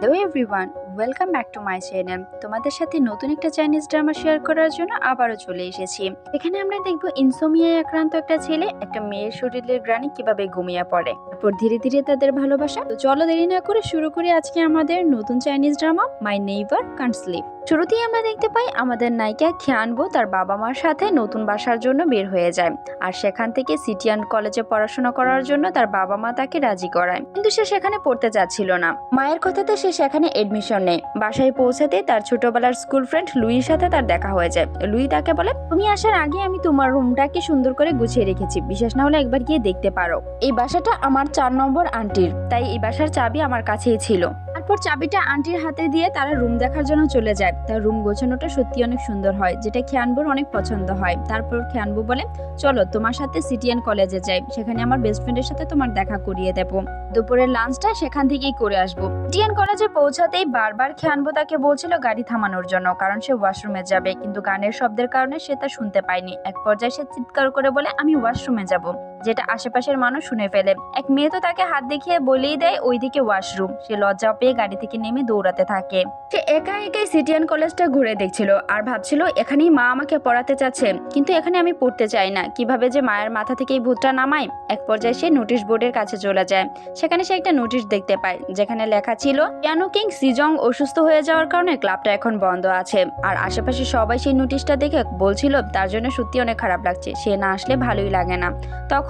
Hello everyone, welcome back to my channel. তোমাদের সাথে নতুন একটা চাইনিজ ড্রামা শেয়ার করার জন্য আবারও চলে এসেছি। এখানে আমরা দেখব ইনসোমিয়ায় আক্রান্ত একটা ছেলে, একটা মেয়ের শরীরের গ্রানি কীভাবে ঘুমিয়ে পড়ে। তারপর ধীরে ধীরে তাদের ভালোবাসা। তো চলো দেরি না করে শুরু করি আজকে আমাদের নতুন Chinese drama, my neighbour can't sleep. শুরুতেই আমরা দেখতে পাই আমাদের নায়িকা খিয়ানবো তার বাবা মার সাথে নতুন বাসার জন্য বের হয়ে যায়। আর সেখান থেকে সিটিয়ান কলেজে পড়াশোনা করার জন্য তার বাবা মা তাকে রাজি করায়। কিন্তু সে সেখানে পড়তে চাচ্ছিল না। মায়ের কথাতে সে সেখানে এডমিশন নেয় বাসায় পৌঁছাতে তার ছোটবেলার স্কুল ফ্রেন্ড লুইয়ের সাথে তার দেখা হয়ে যায়। লুই তাকে বলে, তুমি আসার আগে আমি তোমার রুমটাকে সুন্দর করে গুছিয়ে রেখেছি। বিশেষ না হলে একবার গিয়ে দেখতে পারো। এই বাসাটা আমার চার নম্বর আন্টির তাই এই বাসার চাবি আমার কাছেই ছিল। তারপর চাবিটা আন্টির হাতে দিয়ে তারা রুম দেখার জন্য চলে যায়। তার রুম গোছানোটা সত্যি অনেক সুন্দর হয়, যেটা খেয়ানবুর অনেক পছন্দ হয়। তারপর খেয়ানবু বলে, চলো, তোমার সাথে সিটিএন কলেজে যাই। সেখানে আমার বেস্ট ফ্রেন্ডের সাথে তোমার দেখা করিয়ে দেবো। দুপুরের লাঞ্চটা সেখান থেকেই করে আসব। সিটিএন কলেজে পৌঁছাতেই বারবার খেয়ানবু তাকে বলছিল গাড়ি থামানোর জন্য, কারণ সে ওয়াশরুমে যাবে। কিন্তু গানের শব্দের কারণে সে তা শুনতে পায়নি। এক পর্যায়ে সে চিৎকার করে বলে, আমি ওয়াশরুমে যাব। যেটা আশেপাশের মানুষ শুনে ফেলে। এক মেয়ে তো তাকে হাত দেখিয়ে বলেই দেয়, ওইদিকে ওয়াশরুম সে লজ্জা পেয়ে গাড়ি থেকে নেমে দৌড়াতে থাকে। সে একা একাই সিটিয়ান কলেজটা ঘুরে দেখছিল আর ভাবছিল, এখানেই মা আমাকে পড়াতে চাচ্ছে, কিন্তু এখানে আমি পড়তে চাই না। কীভাবে যে মায়ের মাথা থেকে এই ভূতটা নামায়? এক পর্যায়ে সে নোটিশ বোর্ডের কাছে চলে যায়। সেখানে সে একটা নোটিশ দেখতে পায়, যেখানে লেখা ছিল পিয়ানো কিং সিজং অসুস্থ হয়ে যাওয়ার কারণে ক্লাবটা এখন বন্ধ আছে। আর আশেপাশে সবাই সেই নোটিশটা দেখে বলছিল, তার জন্য সত্যি অনেক খারাপ লাগছে। সে না আসলে ভালোই লাগে না।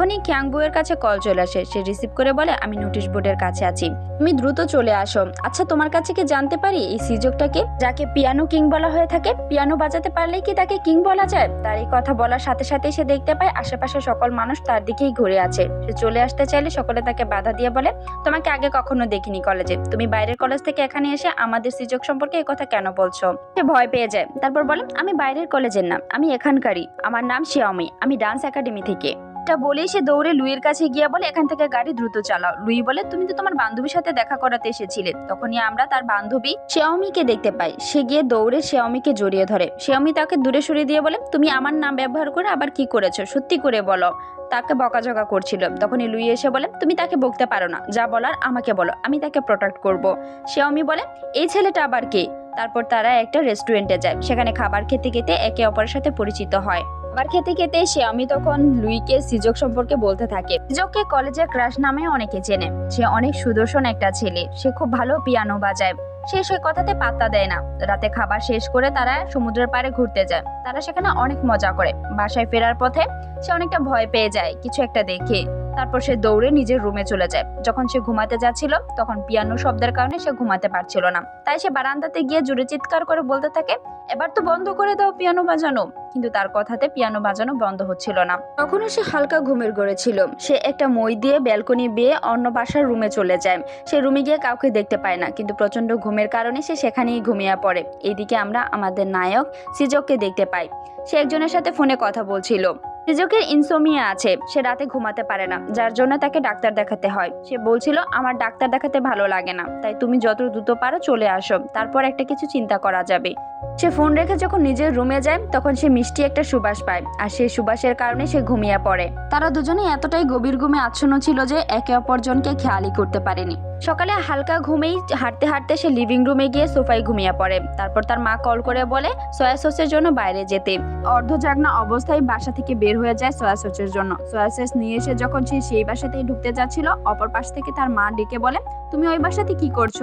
তখনই খ্যাংবুয়ের কাছে কল চলে আসে। সে রিসিভ করে বলে, আমি নোটিশ বোর্ডের কাছে আছি। তুমি দ্রুত চলে আসো। আচ্ছা তোমার কাছে কি জানতে পারি? এই সিজকটাকে যাকে পিয়ানো কিং বলা হয়ে থাকে, পিয়ানো বাজাতে পারলেই কি তাকে কিং বলা যায়? তার এই কথা বলার সাথে সাথে সে দেখতে পায় আশেপাশে সকল মানুষ তার দিকেই ঘুরে আছে। সে চলে আসতে চাইলে সকলে তাকে বাধা দিয়ে বলে, তোমাকে আগে কখনো দেখিনি কলেজে। তুমি বাইরের কলেজ থেকে এখানে এসে আমাদের সিজক সম্পর্কে এই কথা কেন বলছো? সে ভয় পেয়ে যায়। তারপর বলে, আমি বাইরের কলেজের না আমি এখানকারই। আমার নাম শিয়ামি। আমি ডান্স একাডেমি থেকে। এটা বলেই সে দৌড়ে লুইয়ের কাছে গিয়ে বলে, এখান থেকে গাড়ি দ্রুত চালাও। লুই বলে, তুমি তো তোমার বান্ধবীর সাথে দেখা করাতে এসেছিলে। তখনই আমরা তার বান্ধবী শেওমিকে দেখতে পাই। সে গিয়ে দৌড়ে শেওমিকে জড়িয়ে ধরে। শেওমি তাকে দূরে সরিয়ে দিয়ে বলে, তুমি আমার নাম ব্যবহার করে আবার কি করেছ? সত্যি করে বলো। তাকে বকাঝকা করছিল। তখনই লুই এসে বলে, তুমি তাকে বকতে পারো না। যা বলার আমাকে বলো। আমি তাকে প্রোটেক্ট করব। শেওমি বলে, এই ছেলেটা আবার কে? তারপর তারা একটা রেস্টুরেন্টে যায়। সেখানে খাবার খেতে খেতে একে অপরের সাথে পরিচিত হয়। খাবার খেতে খেতে সে আমি তখন লুইকে সিজক সম্পর্কে বলতে থাকে। সিজককে কলেজের ক্রাশ নামে অনেকে চেনে। সে অনেক সুদর্শন একটা ছেলে। সে খুব ভালো পিয়ানো বাজায়। সে সে কথাতে পাত্তা দেয় না। রাতে খাবার শেষ করে তারা সমুদ্রের পাড়ে ঘুরতে যায়। তারা সেখানে অনেক মজা করে। বাসায় ফেরার পথে সে অনেকটা ভয় পেয়ে যায়। কিছু একটা দেখে। তারপর সে দৌড়ে নিজের রুমে চলে যায়। যখন সে ঘুমাতে যাচ্ছিল, তখন পিয়ানো শব্দের কারণে সে ঘুমাতে পারছিল না। তাই সে বারান্দাতে গিয়ে জুড়ে চিৎকার করে বলতে থাকে, এবার তো বন্ধ করে দাও পিয়ানো বাজানো। কিন্তু তার কথাতে পিয়ানো বাজানো বন্ধ হচ্ছিল না। তখনও সে হালকা ঘুমের ঘরে ছিল। সে একটা মই দিয়ে ব্যালকনি বেয়ে অন্য বাসার রুমে চলে যায়। সে রুমে গিয়ে কাউকে দেখতে পায় না, কিন্তু প্রচণ্ড ঘুমের কারণে সে সেখানেই ঘুমিয়ে পড়ে। এইদিকে আমরা আমাদের নায়ক সিজককে দেখতে পাই। সে একজনের সাথে ফোনে কথা বলছিল। সিজকের ইনসোমিয়া আছে, সে রাতে ঘুমাতে পারে না, যার জন্য তাকে ডাক্তার দেখাতে হয়। সে বলছিল, আমার ডাক্তার দেখাতে ভালো লাগে না, তাই তুমি যত দ্রুত পারো চলে আসো, তারপর একটা কিছু চিন্তা করা যাবে। সে ফোন রেখে যখন নিজের রুমে যায়, তখন সে মিষ্টি একটা সুবাস পায়, আর সেই সুবাসের কারণে সে ঘুমিয়ে পড়ে। তারা দুজনেই এতটাই গভীর ঘুমে আচ্ছন্ন ছিল যে, একে অপরজনকে খেয়ালই করতে পারেনি। সকালে হালকা ঘুমেই হাঁটতে হাঁটতে সে লিভিং রুমে গিয়ে সোফায় ঘুমিয়ে পড়ে। তারপর তার মা কল করে বলে সয়া সসের জন্য বাইরে যেতে। অর্ধজাগনা অবস্থায় বাসা থেকে বের হয়ে যায় সয়া সসের জন্য। সয়া সস নিয়ে এসে যখন সে সেই বাসাতেই ঢুকতে যাচ্ছিল, অপর পাশ থেকে তার মা ডেকে বলে, তুমি ওই বাসাতে কি করছ?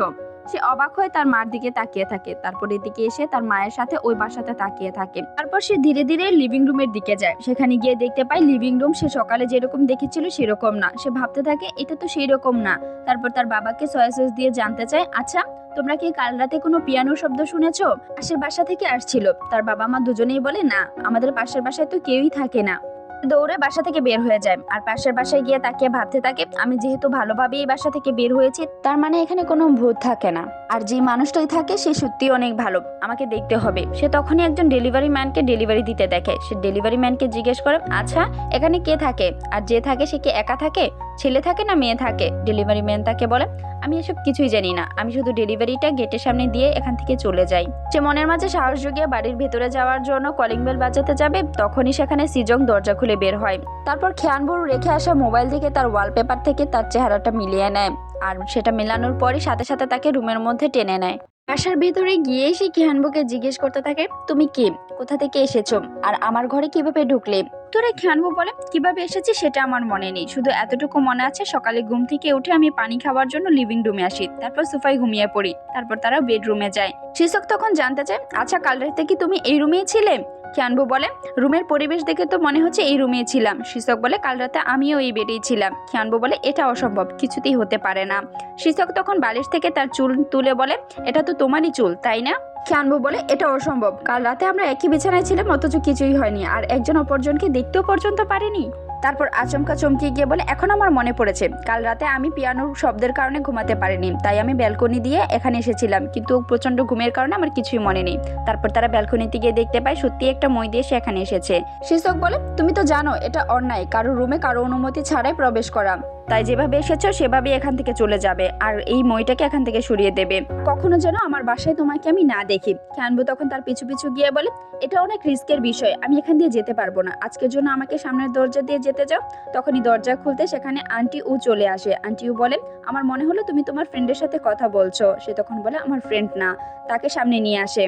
সে অবাক হয়ে তার মার দিকে তাকিয়ে থাকে। তারপর এদিকে এসে তার মায়ের সাথে ওই বাসাতে তাকিয়ে থাকে। তারপর সে ধীরে ধীরে লিভিং রুমের দিকে যায়। সেখানে গিয়ে দেখতে পায় লিভিং রুম সে সকালে যেরকম দেখেছিল সেরকম না। সে ভাবতে থাকে, এটা তো সেই রকম না। তারপর তার বাবাকে সয়া সস দিয়ে জানতে চায় আচ্ছা তোমরা কি কাল রাতে কোনো পিয়ানো শব্দ শুনেছো? পাশের বাসা থেকে আসছিল। তার বাবা মা দুজনেই বলে, না, আমাদের পাশের বাসায় তো কেউই থাকে না। দৌড়ে বাসা থেকে বের হয়ে যায়। আর পাশের বাসায় গিয়ে তাকে ভাবতে থাকে, আমি যেহেতু ভালোভাবেই বাসা থেকে বের হয়েছি, তার মানে এখানে কোনো ভূত থাকে না। আর যে মানুষটাই থাকে, সে সত্যি অনেক ভালো। আমাকে দেখতে হবে। সে তখনই একজন ডেলিভারি ম্যানকে ডেলিভারি দিতে দেখে। সে ডেলিভারি ম্যানকে জিজ্ঞেস করে আচ্ছা এখানে কে থাকে? আর যে থাকে, সে কি একা থাকে? ছেলে থাকে না মেয়ে থাকে? ডেলিভারি ম্যান তাকে বলে, আমি এসব কিছুই জানি না। আমি শুধু ডেলিভারিটা গেটের সামনে দিয়ে এখান থেকে চলে যাই। সে মনের মাঝে সাহস জুগিয়ে বাড়ির ভেতরে যাওয়ার জন্য কলিং বেল বাজাতে যাবে, তখনই সেখানে সিজং দরজা খুলে বের হয়। তারপর খেয়ানবুর রেখে আসা মোবাইল থেকে তার ওয়ালপেপার থেকে তার চেহারাটা মিলিয়ে নেয় আর সেটা মেলানোর পরই সাথে সাথে তাকে রুমের মধ্যে টেনে নেয়। বাসার ভেতরে গিয়ে সে খিয়ানবুকে জিজ্ঞেস করতে থাকে, তুমি কে? কোথা থেকে এসেছ? আর আমার ঘরে কীভাবে ঢুকলে? তোরে খিয়ানবু বলে, কীভাবে এসেছি সেটা আমার মনে নেই। শুধু এতটুকু মনে আছে, সকালে ঘুম থেকে উঠে আমি পানি খাওয়ার জন্য লিভিং রুমে আসি। তারপর সোফায় ঘুমিয়ে পড়ি। তারপর তারা বেডরুমে যায়। শিশক তখন জানতে চায় আচ্ছা কাল রাতে কি তুমি এই রুমেই ছিলে? খিয়ানবু বলে? রুমের পরিবেশ দেখে তো মনে হচ্ছে এই রুমে ছিলাম। শিশক বলে, কাল রাতে আমিও এই বেডেই ছিলাম। খিয়ানবু বলে, এটা অসম্ভব, কিছুতেই হতে পারে না। শিশক তখন বালিশ থেকে তার চুল তুলে বলে, এটা তো তোমারই চুল, তাই না? খিয়ানবু বলে, এটা অসম্ভব, কাল রাতে আমরা একই বিছানায় ছিলাম, অথচ কিছুই হয়নি, আর একজন অপরজনকে দেখতেও পর্যন্ত পারিনি। তারপর আচমকা চমকিয়ে গিয়ে বলে, এখন আমার মনে পড়েছে। কাল রাতে আমি পিয়ানোর শব্দের কারণে ঘুমাতে পারিনি। তাই আমি ব্যালকনি দিয়ে এখানে এসেছিলাম। কিন্তু প্রচণ্ড ঘুমের কারণে আমার কিছুই মনে নেই। তারপর তারা ব্যালকনিতে গিয়ে দেখতে পায়, সত্যি একটা মই দিয়ে সে এখানে এসেছে। শিশক বলে, তুমি তো জানো, এটা অন্যায়। কারও রুমে কারও অনুমতি ছাড়াই প্রবেশ করা। তাই যেভাবে এসেছ সেভাবে এখান থেকে চলে যাবে আর এই মইটাকে এখান থেকে সরিয়ে দেবে। কখনো যেন আমার বাসায় তোমাকে আমি না দেখি। ক্যানবু তখন তার পিছু পিছু গিয়ে বলে, এটা অনেক রিস্কের বিষয়, আমি এখান দিয়ে যেতে পারব না। আজকের জন্য আমাকে সামনের দরজা দিয়ে যেতে যাও। তখনই দরজা খুলতে সেখানে আন্টি উ চলে আসে। আন্টি উ বলে আমার মনে হলো তুমি তোমার ফ্রেন্ডের সাথে কথা বলছো। সে তখন বলে, আমার ফ্রেন্ড না। তাকে সামনে নিয়ে আসে।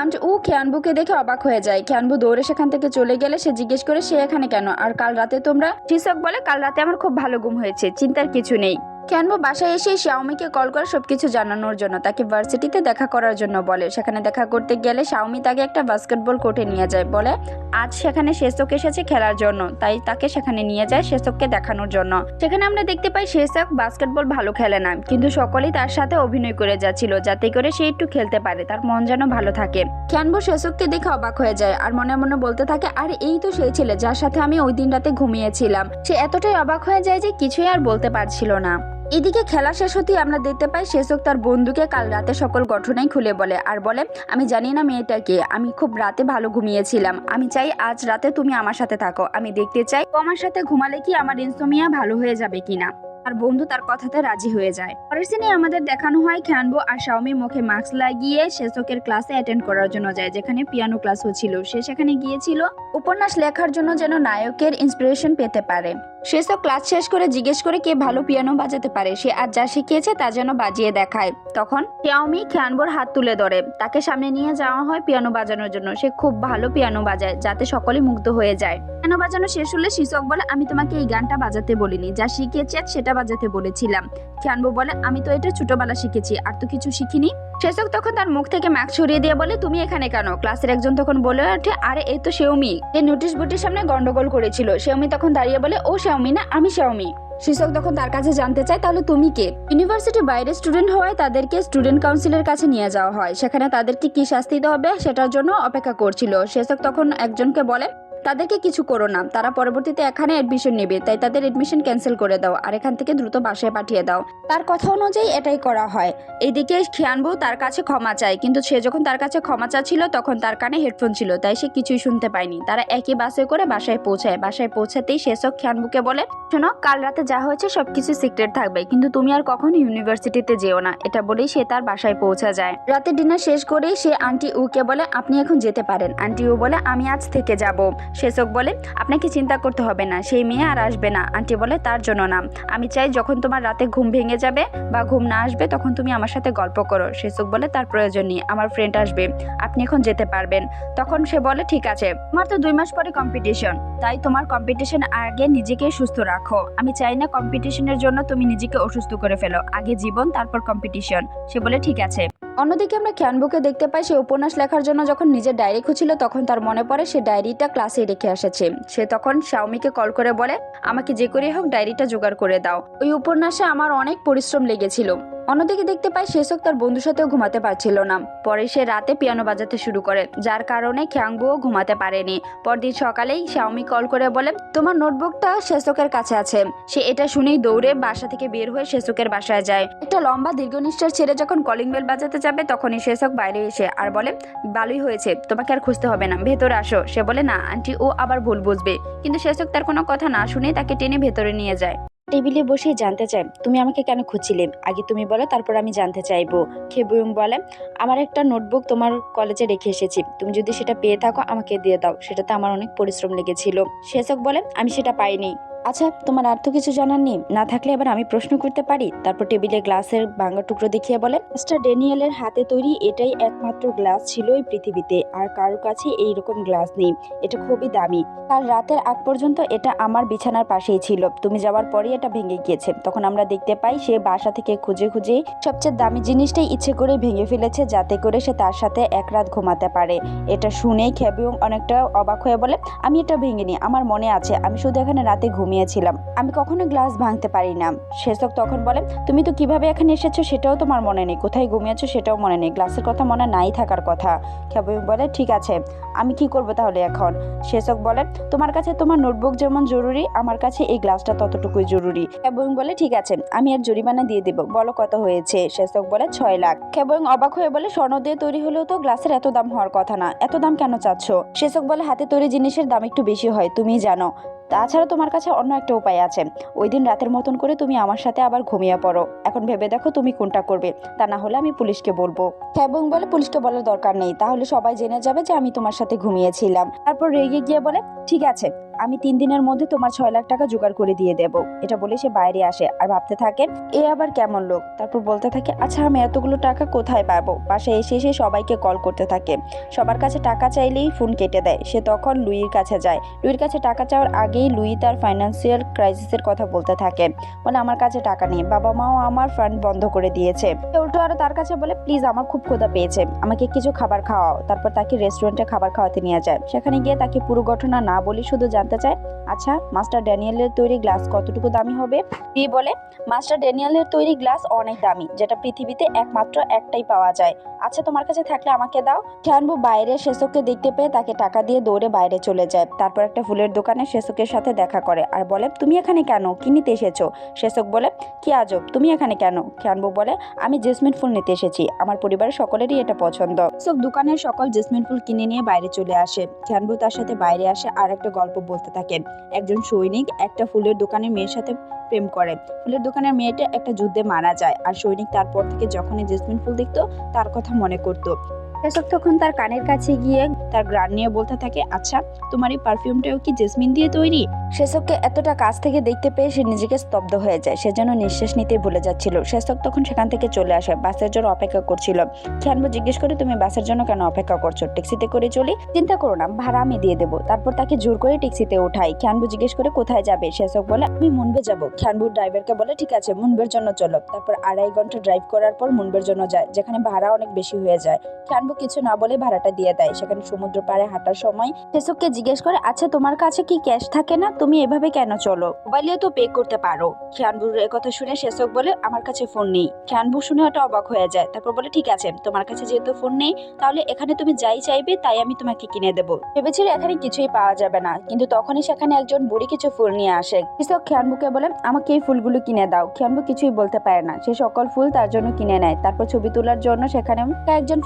আন্ট উ খ্যানবুকে দেখে অবাক হয়ে যায়। খ্যানবু দৌড়ে সেখান থেকে চলে গেলে সে জিজ্ঞেস করে, সে এখানে কেন? আর কাল রাতে তোমরা? কৃষক বলে, কাল রাতে আমার খুব ভালো ঘুম হয়েছে। চিন্তার কিছু নেই। ক্যানবো বাসায় এসে শাওমিকে কল করে সবকিছু জানানোর জন্য? তাকে ভার্সিটিতে দেখা করার জন্য বলে। সেখানে দেখা করতে গেলে শাওমি তাকে একটা বাস্কেটবল কোর্টে নিয়ে যায়। বলে, আজ সেখানে শেষক এসেছে খেলার জন্য। তাই তাকে সেখানে নিয়ে যায় শেষককে দেখানোর জন্য। সেখানে আমরা দেখতে পাই শেষক বাস্কেটবল ভালো খেলে না। কিন্তু সকলেই তার সাথে অভিনয় করে যাচ্ছিল, যাতে করে সে একটু খেলতে পারে। তার মন যেন ভালো থাকে। ক্যানবো শেষককে দেখে অবাক হয়ে যায় আর মনে মনে বলতে থাকে, আর, এই তো সেই ছেলে যার সাথে আমি ওই দিন রাতে ঘুমিয়েছিলাম। সে এতটাই অবাক হয়ে যায় যে কিছুই আর বলতে পারছিল না। এদিকে খেলা শেষ হতেই আমরা দেখতে পাই শেষক তার বন্ধুকে কাল রাতে সকল ঘটনাই খুলে বলে আর বলে, আমি জানি না মেয়েটাকে আমি খুব রাতে ভালো ঘুমিয়েছিলাম। আমি চাই আজ রাতে তুমি আমার সাথে থাকো। আমি দেখতে চাই ও আমার সাথে ঘুমালে কি আমার ইনসোমিয়া ভালো হয়ে যাবে কিনা আর বন্ধু তার কথাতে রাজি হয়ে যায়। পরের সিনে আমাদের দেখানো হয় খ্যানবো আর শাওমি মুখে মাস্ক লাগিয়ে শেষকের ক্লাসে অ্যাটেন্ড করার জন্য যায়, যেখানে পিয়ানো ক্লাস হচ্ছিল। সে সেখানে গিয়েছিল। উপন্যাস লেখার জন্য যেন নায়কের ইন্সপিরেশন পেতে পারে। শেষক ক্লাস শেষ করে জিজ্ঞেস করে কে ভালো পিয়ানো বাজাতে পারে। সে আর যা শিখিয়েছে তা যেন বাজিয়ে দেখায়। তখন xiaomi খ্যানবোর হাত তুলে ধরে। তাকে সামনে নিয়ে যাওয়া হয় পিয়ানো বাজানোর জন্য। সে খুব ভালো পিয়ানো বাজায়, যাতে সকলে মুগ্ধ হয়ে যায়। পিয়ানো বাজানো শেষ হলে শিশক বলে, আমি তোমাকে এই গানটা বাজাতে বলিনি। যা শিখিয়েছি সেটা বাজাতে বলেছিলাম। খ্যানবো বলে, আমি তো এটা ছোটবেলা শিখেছি, আর তো কিছু শিখিনি। শেষক তখন তার মুখ থেকে ম্যাক সরিয়ে দিয়ে বলে, তুমি এখানে কেন? ক্লাসের একজন তখন বলে ওঠে, আরে এই তো শেউমি যে নোটিশ বোর্ডের সামনে গন্ডগোল করেছিল। শেউমি তখন দাঁড়িয়ে বলে, ও শেউমি না? আমি শাওমি শিশক তখন তার কাছে জানতে চায়, তাহলে তুমি কে? ইউনিভার্সিটি বাইরে স্টুডেন্ট হওয়ায় তাদেরকে স্টুডেন্ট কাউন্সিলের কাছে নিয়ে যাওয়া হয়। সেখানে তাদেরকে কি শাস্তি দেওয়া হবে সেটার জন্য অপেক্ষা করছিল। শেষক তখন একজনকে বলে তাদেরকে কিছু করো না। তারা পরবর্তীতে এখানে এডমিশন নেবে, তাই তাদের অ্যাডমিশন ক্যান্সেল করে দাও আর এখান থেকে দ্রুত বাসায় পাঠিয়ে দাও। তার কথা অনুযায়ী এটাই করা হয়। এইদিকে খিয়ানবু তার কাছে ক্ষমা চায়, কিন্তু সে যখন তার কাছে ক্ষমা চাচ্ছিল, তখন তার কানে হেডফোন ছিল, তাই সে কিছুই শুনতে পায়নি। তারা একই বাসে করে বাসায় পৌঁছায়। বাসায় পৌঁছাতেই শেষক খিয়ানবুকে বলে, শোনো, কাল রাতে যা হয়েছে সবকিছু সিক্রেট থাকবে, কিন্তু তুমি আর কখনো ইউনিভার্সিটিতে যেও না। এটা বলেই সে তার বাসায় পৌঁছা যায়। রাতে ডিনার শেষ করেই সে আন্টি উকে বলে, আপনি এখন যেতে পারেন। আন্টি উ বলে, আমি আজ থেকে যাব। শেষক বলে, আপনাকে চিন্তা করতে হবে না, সেই মেয়ে আর আসবে না। আন্টি বলে, তার জন্য না। আমি চাই যখন তোমার রাতে ঘুম ভেঙে যাবে বা ঘুম না আসবে, তখন তুমি আমার সাথে গল্প করো। শেষক বলে, তার প্রয়োজন নেই, আমার ফ্রেন্ড আসবে। আপনি এখন যেতে পারবেন। তখন সে বলে, ঠিক আছে, তোমার তো দুই মাস পরে কম্পিটিশন তাই তোমার কম্পিটিশন আগে নিজেকে সুস্থ রাখো। আমি চাই না কম্পিটিশনের জন্য তুমি নিজেকে অসুস্থ করে ফেলো। আগে জীবন, তারপর কম্পিটিশন সে বলে, ঠিক আছে। অন্যদিকে আমরা ক্যানবুকে দেখতে পাই, সে উপন্যাস লেখার জন্য যখন নিজের ডায়েরি খুঁজছিল, তখন তার মনে পড়ে সে ডায়েরিটা ক্লাসে রেখে এসেছে। সে তখন শাওমিকে কল করে বলে, আমাকে যে করে হোক, ডায়েরিটা জোগাড় করে দাও। ওই উপন্যাসে আমার অনেক পরিশ্রম লেগেছিল। অন্যদিকে দেখতে পাই শেষক তার বন্ধুর সাথেও ঘুমাতে পারছিল না। পরে সে রাতে পিয়ানো বাজাতে শুরু করে, যার কারণে খ্যাংবুও ঘুমাতে পারেনি। পরদিন সকালেই শাওমি কল করে বলে, তোমার নোটবুকটা শেষকের কাছে আছে। সে এটা শুনেই দৌড়ে বাসা থেকে বের হয়ে শেষকের বাসায় যায়। একটা লম্বা দীর্ঘ নিঃশ্বাস ছেড়ে যখন কলিং বেল বাজাতে যাবে, তখনই শেষক বাইরে এসে আর বলে ভালোই হয়েছে, তোমাকে আর খুঁজতে হবে না, ভেতরে আসো। সে বলে, না আন্টি ও আবার ভুল বুঝবে। কিন্তু শেষক তার কোনো কথা না শুনে তাকে টেনে ভেতরে নিয়ে যায়। টেবিলে বসে জানতে চাই তুমি আমাকে কেন খুঁজছিলে? আগে তুমি বলো, তারপর আমি জানতে চাইব। খেবুয়ং বলে, আমার একটা নোটবুক তোমার কলেজে রেখে এসেছি। তুমি যদি সেটা পেয়ে থাকো, আমাকে দিয়ে দাও। সেটাতে আমার অনেক পরিশ্রম লেগেছিল। শেষক বলে, আমি সেটা পাইনি। আচ্ছা তোমার আর তো কিছু জানার নেই। না থাকলে এবার আমি প্রশ্ন করতে পারি? তারপর টেবিলে গ্লাসের ভাঙা টুকরো দেখিয়ে বলে, মিস্টার ড্যানিয়েলের হাতে তৈরি এটাই একমাত্র গ্লাস ছিল এই পৃথিবীতে, আর কারও কাছে এই রকম গ্লাস নেই। এটা খুবই দামি। কাল রাতের আগ পর্যন্ত এটা আমার বিছানার পাশেই ছিল। তুমি যাওয়ার পরেই এটা ভেঙে গিয়েছে। তখন আমরা দেখতে পাই সে বাসা থেকে খুঁজে খুঁজে সবচেয়ে দামি জিনিসটাই ইচ্ছে করে ভেঙে ফেলেছে, যাতে করে সে তার সাথে এক রাত ঘুমাতে পারে। এটা শুনেই খেবিও অনেকটা অবাক হয়ে বলে, আমি এটা ভেঙেনি আমার মনে আছে, আমি শুধু এখানে রাতে ঘুমিয়েছিলাম। আমি কখনো গ্লাস ভাঙতে পারি না। শেষক তখন বলে, তুমি তো কীভাবে এখানে এসেছ সেটাও তোমার মনে নেই। কোথায় ঘুমিয়েছো সেটাও মনে নেই। গ্লাসের কথা মনে নাই থাকার কথা। খেবিও বলে, ঠিক আছে, আমি কি করব তাহলে এখন? শেষক বলে, তোমার কাছে তোমার নোটবুক যেমন জরুরি, আমার কাছে এই গ্লাসটা ততটুকুই জরুরি। খেবং বলে, ঠিক আছে, আমি আর জরিমানা দিয়ে দেবো। বলো কত হয়েছে? শেষক বলে, ছয় লাখ। খেবং অবাক হয়ে বলে, স্বর্ণ দিয়ে তৈরি হলেও তো গ্লাসের এত দাম হওয়ার কথা না। এত দাম কেন চাচ্ছ? শেষক বলে, হাতে তৈরি জিনিসের দাম একটু বেশি হয় তুমি জানো। তাছাড়া তোমার কাছে অন্য একটা উপায় আছে। ওই দিন রাতের মতন করে তুমি আমার সাথে আবার ঘুমিয়ে পড়ো। এখন ভেবে দেখো তুমি কোনটা করবে। তা না হলে আমি পুলিশকে বলব। এবং বলে পুলিশকে বলার দরকার নেই। তাহলে সবাই জেনে যাবে যে আমি তোমার সাথে ঘুমিয়েছিলাম। তারপর রেগে গিয়ে বলে, ঠিক আছে আমি তিন দিনের মধ্যে তোমার ছয় লাখ টাকা জোগাড় করে দিয়ে দেব। এটা বলে সে বাইরে আসে আর ভাবতে থাকে, এ আবার কেমন লোক? তারপর বলতে থাকে আচ্ছা আমি এতগুলো টাকা কোথায় পাবো? পাশে এসে এসে সবাইকে কল করতে থাকে। সবার কাছে টাকা চাইলেই ফোন কেটে দেয়। সে তখন লুইয়ের কাছে যায়। লুইয়ের কাছে টাকা চাওয়ার আগেই লুই তার ফাইন্যান্সিয়াল ক্রাইসিসের কথা বলতে থাকে। বলে, আমার কাছে টাকা নেই। বাবা মাও আমার ফান্ড বন্ধ করে দিয়েছে। উল্টো আরও তার কাছে বলে প্লিজ আমার খুব ক্ষুধা পেয়েছে। আমাকে কিছু খাবার খাওয়াও। তারপর তাকে রেস্টুরেন্টে খাবার খাওয়াতে নিয়ে যায়। সেখানে গিয়ে তাকে পুরো ঘটনা না বলি শুধু জানতে চায় আচ্ছা মাস্টার ড্যানিয়েলের তৈরি গ্লাস কতটুকু দামি হবে? দিয়ে বলে, মাস্টার ড্যানিয়েলের তৈরি গ্লাস অনেক দামি, যেটা পৃথিবীতে একমাত্র একটাই পাওয়া যায়। আচ্ছা তোমার কাছে থাকলে আমাকে দাও। খেয়ানবু বাইরে শেষককে দেখতে পেয়ে তাকে টাকা দিয়ে দৌড়ে বাইরে চলে যায়। তারপর একটা ফুলের দোকানে শেষকের সাথে দেখা করে আর বলে, তুমি এখানে কেন? কি নিতে এসেছ? শেষক বলে, কি আজব, তুমি এখানে কেন? খেয়ানবু বলে, আমি জেসমিন ফুল নিতে এসেছি, আমার পরিবারের সকলেরই এটা পছন্দ। সব দোকানের সকল জেসমিন ফুল কিনে নিয়ে বাইরে চলে আসে। খেয়ানবু তার সাথে বাইরে আসে আর একটা গল্প বলতে থাকেন। একজন সৈনিক একটা ফুলের দোকানের মেয়ের সাথে প্রেম করে। ফুলের দোকানের মেয়েটা একটা যুদ্ধে মারা যায়। আর সৈনিক তারপর থেকে যখনই জেসমিন ফুল দেখতো, তার কথা মনে করতো। শেষক তখন তার কানের কাছে গিয়ে তার গ্রান নিয়ে বলতে থাকে আচ্ছা তোমার এই পারফিউমটাও কি জেসমিন দিয়ে তৈরি? শেষককে এতটা কাছ থেকে দেখতে পেয়ে সে নিজেকে স্তব্ধ হয়ে যায়। সে যেন নিঃশ্বাস নিতে ভুলে যাচ্ছিল। শেষক তখন সেখান থেকে চলে আসে, বাসের জন্য অপেক্ষা করছিল। খেয়ানবো, জিজ্ঞেস করে তুমি বাসের জন্য কেন অপেক্ষা করছ? ট্যাক্সিতে করে চলি? চিন্তা করো না, ভাড়া আমি দিয়ে দেবো। তারপর তাকে জোর করে ট্যাক্সিতে উঠাই। খ্যানবু, জিজ্ঞেস করে, কোথায় যাবে? শেষক বলে, আমি মুনবে যাব। খ্যানবু ড্রাইভারকে বলে, ঠিক আছে, মুনবের জন্য চলো। তারপর আড়াই ঘণ্টা ড্রাইভ করার পর মুনবের জন্য যায়, যেখানে ভাড়া অনেক বেশি হয়ে যায়। খ্যানবু কিছু না বলে ভাড়াটা দিয়ে দেয়। সেখানে সমুদ্র পাড়ে হাঁটার সময় শেষককে জিজ্ঞেস করে আচ্ছা তোমার কাছে কি ক্যাশ থাকে না? তুমি এভাবে কেন চলো? মোবাইলেও তো পে করতে পারো। খ্যানবুর কথা শুনে শেষক বলে, আমার কাছে ফোন নেই। খ্যানবু শুনে ওটা অবাক হয়ে যায়। তারপর বলে, ঠিক আছে, তোমার কাছে যেহেতু ফোন নেই, তাহলে এখানে তুমি যাই চাইবে, তাই আমি তোমাকে কিনে দেবো। ভেবেছিল এখানে কিছুই পাওয়া যাবে না, কিন্তু তখনই সেখানে একজন বুড়ি কিছু ফুল নিয়ে আসে। কৃষক খিয়ানবুকে বলে, আমাকে এই ফুলগুলো কিনে দাও। খিয়ানবু কিছুই বলতে পারে না। সে সকল ফুল তার জন্য কিনে নেয়। তারপর ছবি তোলার জন্য সেখানে একজন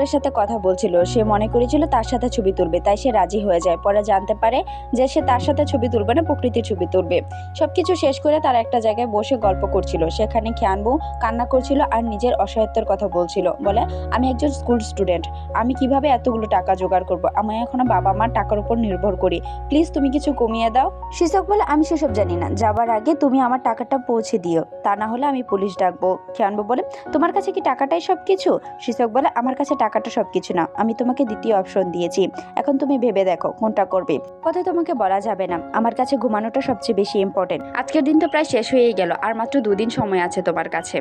ফটোগ্রাফারের সাথে কথা বলছিল। সে মনে করেছিল তার সাথে ছবি তুলবে, তাই সে রাজি হয়ে যায়। পরে জানতে পারে যে সে তার সাথে ছবি তুলবে না, প্রকৃতির ছবি তুলবে। সবকিছু শেষ করে তারা একটা জায়গায় বসে গল্প করছিল। সেখানে খিয়ানবু কান্না করছিল আর নিজের অসহায়ত্বের কথা বলছিল। বলে, আমি একজন স্কুল স্টুডেন্ট। আমি কীভাবে এতগুলো টাকা জোগাড় করব? আমি এখনও বাবা মার টাকার উপর নির্ভর করি। প্লিজ তুমি কিছু কমিয়ে দাও। শিশক বলে, আমি সেসব জানি না। যাবার আগে তুমি আমার টাকাটা পৌঁছে দিও। তা না হলে আমি পুলিশ ডাকবো। খিয়ানবু বলে, তোমার কাছে কি টাকাটাই সব কিছু শিশক বলে, আমার কাছে টাকাটা সব কিছু না আমি তোমাকে দ্বিতীয় অপশন দিয়েছি। এখন তুমি ভেবে দেখো, কোনটা করবে। কথা তোমাকে বলা যাবে না। আমার কাছে ঘুমানোটা সবচেয়ে বেশি ইম্পর্টেন্ট আজকের দিন তো প্রায় শেষ হয়েই গেল, আর মাত্র দুদিন সময় আছে তোমার কাছে।